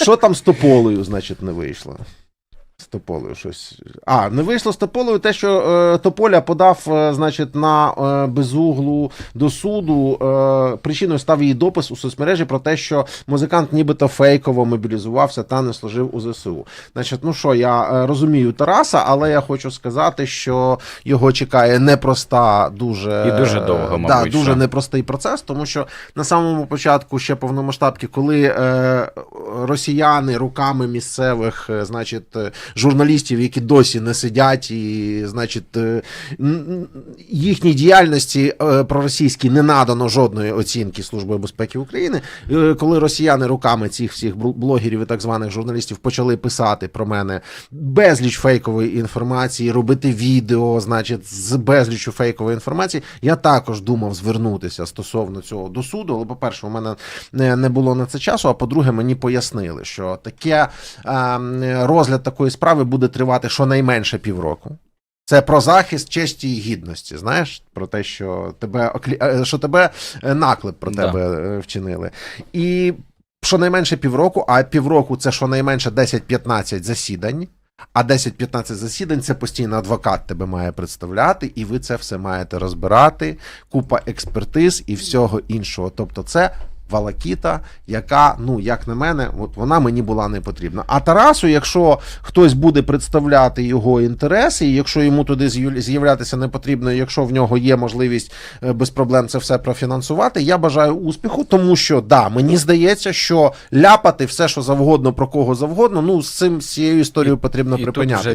Що там з тополею, значить, не вийшло? З тополею щось. А, не вийшло з тополею те, що е, Тополя подав, е, значить, на е, безуглу до суду. Е, причиною став її допис у соцмережі про те, що музикант нібито фейково мобілізувався та не служив у ЗСУ. Значить, ну що, я е, розумію Тараса, але я хочу сказати, що його чекає непроста, дуже І дуже довго, е, мабуть, да, дуже що. непростий процес, тому що на самому початку ще повномасштабки, коли е, росіяни руками місцевих, е, значить, е, журналістів, які досі не сидять, і значить, е, їхній діяльності е, проросійській не надано жодної оцінки Служби безпеки України. Е, коли росіяни руками цих всіх блогерів і так званих журналістів почали писати про мене безліч фейкової інформації, робити відео, значить, з безлічу фейкової інформації, я також думав звернутися стосовно цього до суду. Але, по-перше, у мене не, було на це часу. А по-друге, мені пояснили, що таке е, розгляд такої справи буде тривати щонайменше півроку. Це про захист честі і гідності. Знаєш, про те, що тебе е, що тебе е, наклеп про тебе е, вчинили. І щонайменше півроку, а півроку це щонайменше 10-15 засідань. А 10-15 засідань це постійно адвокат тебе має представляти, і ви це все маєте розбирати. Купа експертиз і всього іншого. Тобто, це валакіта, яка, ну як на мене, от вона мені була не потрібна. А Тарасу, якщо хтось буде представляти його інтереси, і якщо йому туди з'яв- з'являтися не потрібно, і якщо в нього є можливість е, без проблем це все профінансувати, я бажаю успіху, тому що да, мені здається, що ляпати все, що завгодно про кого завгодно, ну з цим з цією історією потрібно І тут припиняти. вже